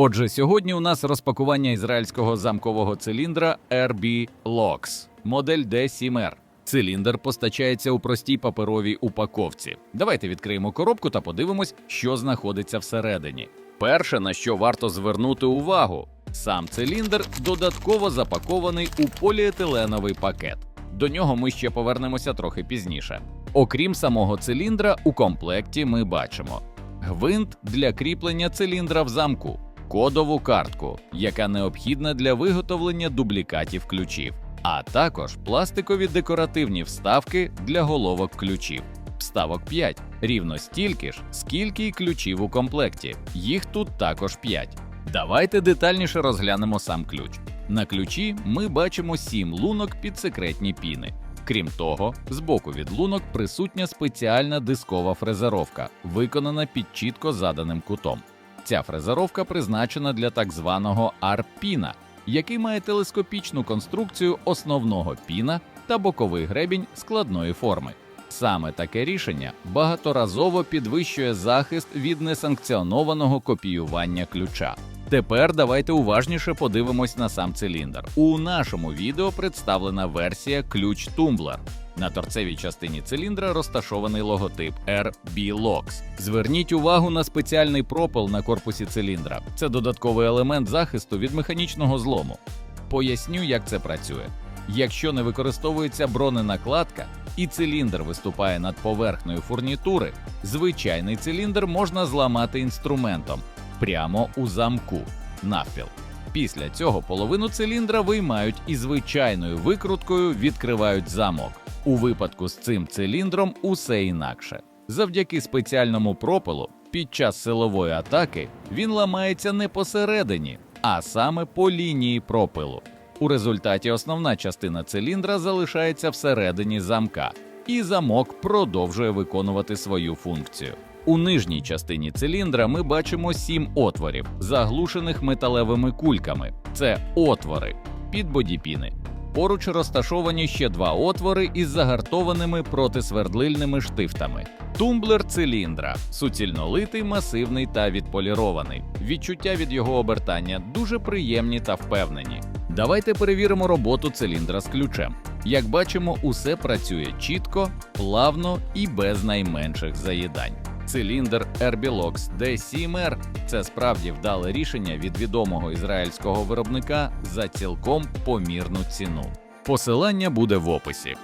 Отже, сьогодні у нас розпакування ізраїльського замкового циліндра RB Lux, модель D7R. Циліндр постачається у простій паперовій упаковці. Давайте відкриємо коробку та подивимось, що знаходиться всередині. Перше, на що варто звернути увагу, сам циліндр додатково запакований у поліетиленовий пакет. До нього ми ще повернемося трохи пізніше. Окрім самого циліндра, у комплекті ми бачимо гвинт для кріплення циліндра в замку, кодову картку, яка необхідна для виготовлення дублікатів ключів, а також пластикові декоративні вставки для головок ключів. Вставок 5 рівно стільки ж, скільки й ключів у комплекті. Їх тут також 5. Давайте детальніше розглянемо сам ключ. На ключі ми бачимо 7 лунок під секретні піни. Крім того, з боку від лунок присутня спеціальна дискова фрезеровка, виконана під чітко заданим кутом. Ця фрезеровка призначена для так званого арпіна, який має телескопічну конструкцію основного піна та боковий гребінь складної форми. Саме таке рішення багаторазово підвищує захист від несанкціонованого копіювання ключа. Тепер давайте уважніше подивимось на сам циліндр. У нашому відео представлена версія ключ Тумблер. На торцевій частині циліндра розташований логотип RB Lux. Зверніть увагу на спеціальний пропел на корпусі циліндра. Це додатковий елемент захисту від механічного злому. Поясню, як це працює. Якщо не використовується броненакладка і циліндр виступає над поверхнею фурнітури, звичайний циліндр можна зламати інструментом прямо у замку навпіл. Після цього половину циліндра виймають і звичайною викруткою відкривають замок. У випадку з цим циліндром усе інакше. Завдяки спеціальному пропелу під час силової атаки він ламається не посередині, а саме по лінії пропилу. У результаті основна частина циліндра залишається всередині замка, і замок продовжує виконувати свою функцію. У нижній частині циліндра ми бачимо сім отворів, заглушених металевими кульками. Це отвори під бодіпіни. Поруч розташовані ще два отвори із загартованими протисвердлильними штифтами. Тумблер циліндра суцільнолитий, масивний та відполірований. Відчуття від його обертання дуже приємні та впевнені. Давайте перевіримо роботу циліндра з ключем. Як бачимо, усе працює чітко, плавно і без найменших заїдань. Циліндр Erbilox D7R – це справді вдале рішення від відомого ізраїльського виробника за цілком помірну ціну. Посилання буде в описі.